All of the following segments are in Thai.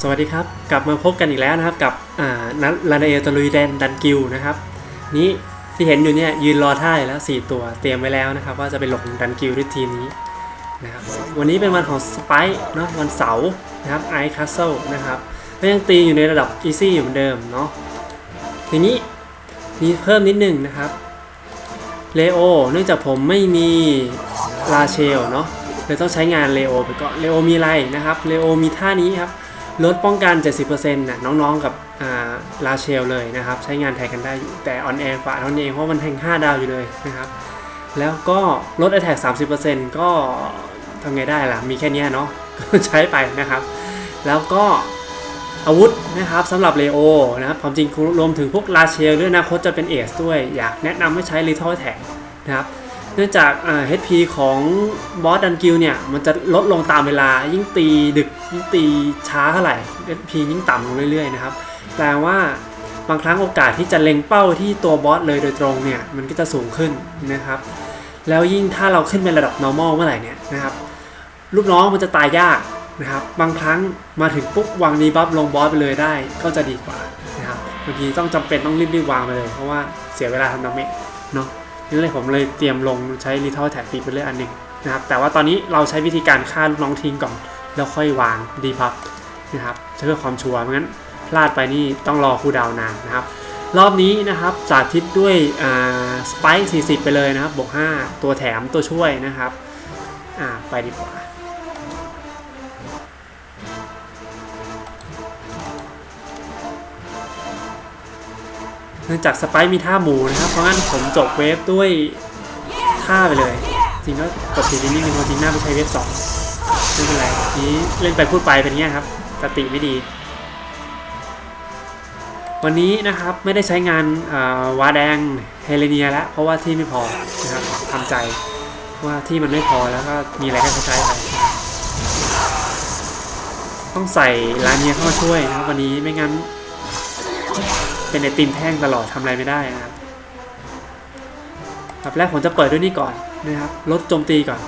สวัสดีครับ กลับมาพบกันอีกแล้วนะครับ กับนัดลาเนเอลตลุยแดนดันกิลนะครับ นี้ที่เห็นอยู่เนี่ยยืนรอท่าอยู่แล้ว 4 ตัวเตรียมไว้แล้วนะครับ ว่าจะไปลงดันกิลด้วยทีมนี้นะครับวันนี้เป็นวันของสไปค์เนาะวันเสาร์นะครับไอคัสเซิลนะครับก็ยังตีอยู่ในระดับอีซี่อยู่เหมือนเดิมเนาะทีนี้มีเพิ่มนิดนึงนะครับเลโอเนื่องจากผมไม่มีลาเชลเนาะเลยต้องใช้งานเลโอไปก่อนเลโอมีอะไรนะครับเลโอมีท่านี้ครับ ลดป้องกัน 70%นะน้องๆกับลาเชลเลยนะครับ ใช้งานแทนกันได้อยู่แต่ออนแอร์กว่าเท่านั้เองเพราะมันแทง 5 ดาวอยู่เลยนะครับ แล้วก็ลด Attack 30%ก็ทำไงได้ล่ะ มีแค่นี้เนาะใช้ไปนะครับ แล้วก็อาวุธนะครับสำหรับเลโอนะครับความจริงรวมถึงพวกลาเชลด้วยอนะโคตจะเป็นเอสด้วย อยากแนะนำให้ใช้ Little Attack นะครับ เนื่องจากอ่า HP ของบอสดันกิลเนี่ยมันจะลดลงตามเวลายิ่งตีดึกยิ่งตีช้าเท่าไหร่ HP ยิ่งต่ำลงเรื่อยๆนะครับแปลว่าบางครั้งโอกาสที่จะเล็งเป้าที่ตัวบอสเลยโดยตรงเนี่ยมันก็จะสูงขึ้นนะครับ แล้วยิ่งถ้าเราขึ้นเป็นระดับ normal เมื่อไหร่เนี่ยนะครับลูกน้องมันจะตายยากนะครับ บางครั้งมาถึงปุ๊บวางดีบัฟลงบอสไปเลยได้ก็จะดีกว่านะครับบางทีต้องจำเป็นต้องรีบๆวางไปเลย เพราะว่าเสียเวลาทำดาเมจเนาะ นี่เลยผมเลยเตรียมลงใช้ Little Tag ตีไปเลยอันหนึ่งนะครับ แต่ว่าตอนนี้เราใช้วิธีการฆ่าลูกน้องทิ้งก่อน แล้วค่อยวางดีพับนะครับเพื่อความชัวร์ไม่งั้นพลาดไปนี่ต้องรอคูดาวนานนะครับ รอบนี้นะครับสาธิตด้วยสไปค์40 ไปเลยนะครับบวก5ตัวแถมตัวช่วยนะครับไปดีกว่า เนื่องจากสไปมีท่าหมูนะครับ เพราะงั้นผมจบเวฟด้วยท่าไปเลย จริงก็กดผิดนิดนึงจริงหน้าไปใช้เวฟสองไม่เป็นไรนี้เล่นไปพูดไปเป็นเงี้ยครับสติไม่ดี วันนี้นะครับไม่ได้ใช้งานอ่าวาแดงเฮเลเนียแล้ว เพราะว่าที่ไม่พอนะครับทำใจว่าที่มันไม่พอแล้วก็มีอะไรก็ใช้ไปต้องใส่ลาเนียเข้ามาช่วยนะครับวันนี้ไม่งั้น เป็นไอติมแท่งตลอดทำอะไรไม่ได้นะครับแบบแรกผมจะเปิดด้วยนี่ก่อนนะครับลดโจมตีก่อน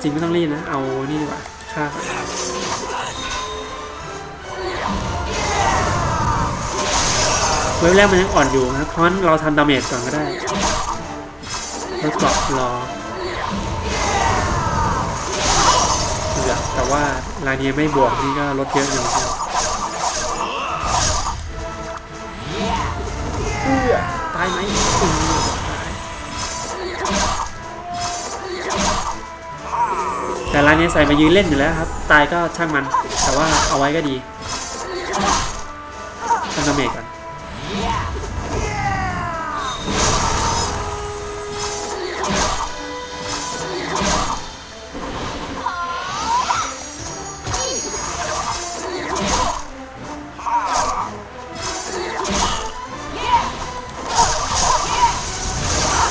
จริงไม่ต้องรีบนะ เอานี่ดีกว่าค่าก่อนเว็บแรกมันยังอ่อนอยู่นะเพราะนั้นเราทำดาเมจก่อนก็ได้ลดเกาะรอเหลือแต่ว่าลายนี้ไม่บวกนี่ก็ลดเยอะอยู่ครับ ตายไหมตายแต่ร้านนี้ใส่มายืนเล่นอยู่แล้วครับ ตายก็ช่างมัน แต่ว่าเอาไว้ก็ดีทำดาเมจ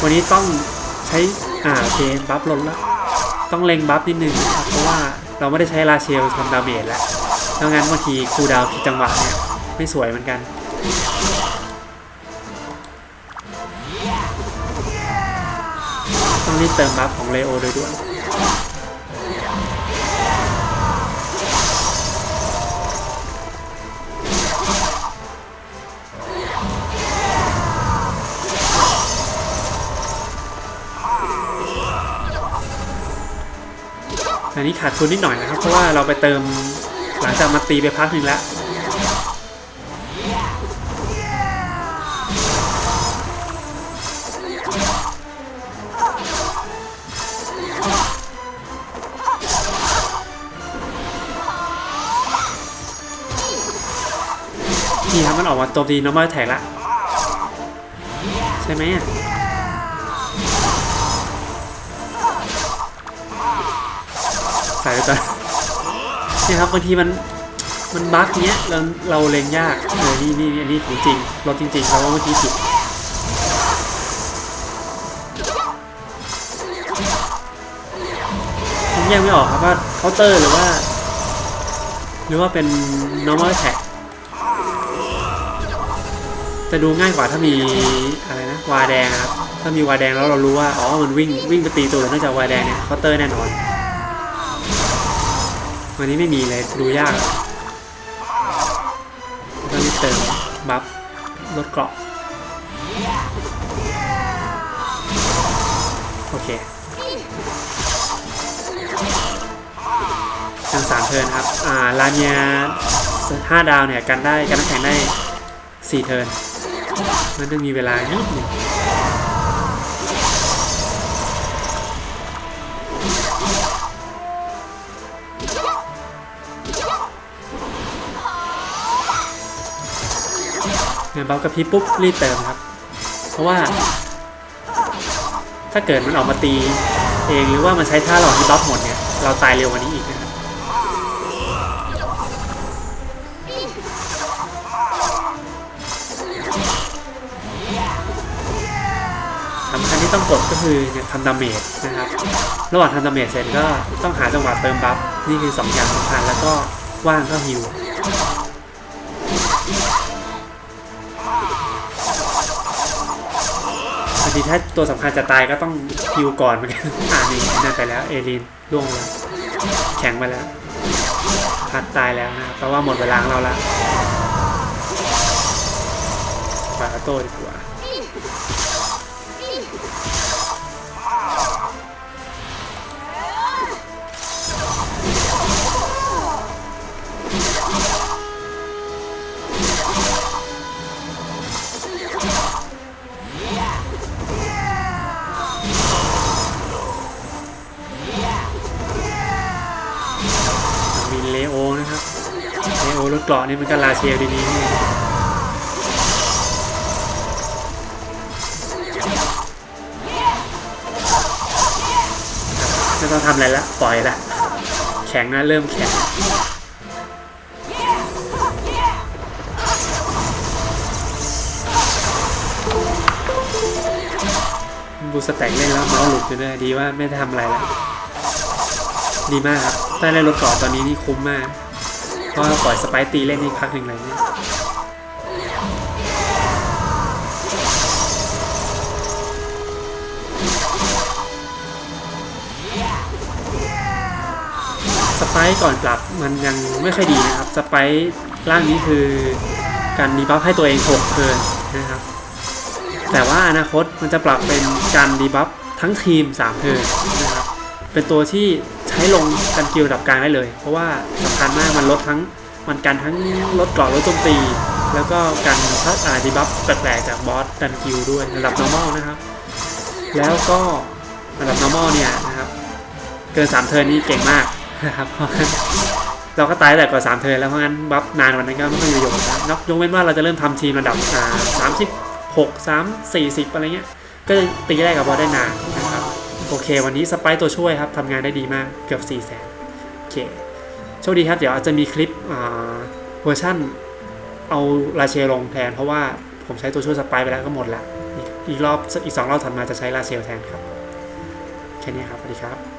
วันนี้ต้องใช้ อ่าโอเคบัฟลดแล้ว ต้องเล็งบัฟนิดนึงครับเพราะว่าเราไม่ได้ใช้ราเชลทำดาเมจแล้วดังนั้นบางทีคูดาวผิดจังหวะเนี่ยไม่สวยเหมือนกัน ต้องรีบเติมบัฟของเลโอโดยด่วน ขาดทุนนิดหน่อยนะครับ เพราะว่าเราไปเติมหลังจากมาตีไปพักหนึ่งแล้วนี่ครับมันออกมาตัวดีน้องมาแท็กละใช่ไหมอะ ใส่ไปก่อนนี่ครับบางทีมันมันบั๊กเนี้ยเราเราเล็งยากเออนี่นี่อันนี้ของจริงเรถจริงๆเราว่าเมื่อกี้ผิดผมแยกไม่ออกครับว่าเคาน์เตอร์หรือว่า หรือว่าเป็น normal attack จะดูง่ายกว่าถ้ามีอะไรนะวาแดงครับ ถ้ามีวาแดงแล้วเรารู้ว่า อ๋อ มันวิ่งวิ่งไปตีตัวเนื่องจากวาแดงเนี่ยเคาน์เตอร์แน่นอน วันนี้ไม่มีเลยดูยากต้องเติมบัฟลดเกราะโอเคทางสามเทินครับ อ่าลาเนียห้าดาวเนี่ยกันได้กันแข่งได้สี่เทิร์นมันต้องมีเวลานิดหนึ่ง เนี่ยบัฟกับพี่ปุ๊บรีบเติมครับ เพราะว่า ถ้าเกิดมันออกมาตีเองหรือว่ามันใช้ท่าหลอกที่บัฟหมดเนี่ย เราตายเร็วกว่านี้อีกนะครับสำคัญที่ต้องกดก็คือเนี่ยทำดาเมจนะครับ ระหว่างทำดาเมจเสร็จก็ต้องหาจังหวะเติมบัฟ นี่คือสองอย่างสำคัญแล้วก็ว่างก็ฮิวางทีถ้าตัวสำคัญจะตายก็ต้องฮิวก่อนเหมือนกันอ่านี่นั่นไปแล้วเอลินล่วงแล้วแข็งไปแล้วพัดตายแล้วนะครับแปลว่าหมดเวลาของเราละปาโต้ดีกว่า กราะนี่มันก็ลาเชลดีๆนี่ไม่ต้องทำอะไรละปล่อยละแข็งนะเริ่มแข็งบูสแต็กเล่นแล้วเมาส์หลุดอยู่ด้วยดีว่าไม่ได้ทำอะไรแล้วดีมากครับถ้าเล่นรถกราะตอนนี้นี่คุ้มมาก เพราะปล่อยสไปร์ตีเล่นอีกพักหนึ่งเลยเนี่ยสไปร์ก่อนปรับมันยังไม่ค่อยดีนะครับ สไปร์ร่างนี้คือการดีบัฟให้ตัวเอง6เทิร์นนะครับ แต่ว่าอนาคตมันจะปรับเป็นการดีบัฟทั้งทีม3เทิร์นนะครับ เป็นตัวที่ ใช้ลงกันกิลระดับกลางได้เลย เพราะว่าสำคัญมากมันลดทั้งมันกันทั้งลดกราะลดโจมตี แล้วก็กันพัดอาดีบัฟแปลกๆจากบอสดันกิลด้วยระดับ normal นะครับ แล้วก็ระดับ normal เนี่ยนะครับเกิน3เทิร์นนี่เก่งมากนะครับเพราะงั้นเราก็ตายแต่กว่า3เทิร์นแล้วเพราะงั้นบัฟนานวันนั้นก็ไม่มีประโยชน์นะนอกยกเว้นว่าเราจะเริ่มทำทีมระดับอ่าสามสิบหกสามสี่สิบอะไรเงี้ยก็จะตีได้กับบอสได้นาน โอเค วันนี้สไปร์ตัวช่วยครับทำงานได้ดีมากเกือบ4 0 0แสนโอเคโชคดีครับ เดี๋ยวอาจจะมีคลิปเวอร์ชั่นเอาราเชลลงแทน เพราะว่าผมใช้ตัวช่วยสไปร์ไปแล้วก็หมดละอีกอีกรอบอีกสองรอบถัดมาจะใช้ราเชลแทนครับ แค่นี้ครับ สวัสดีครับ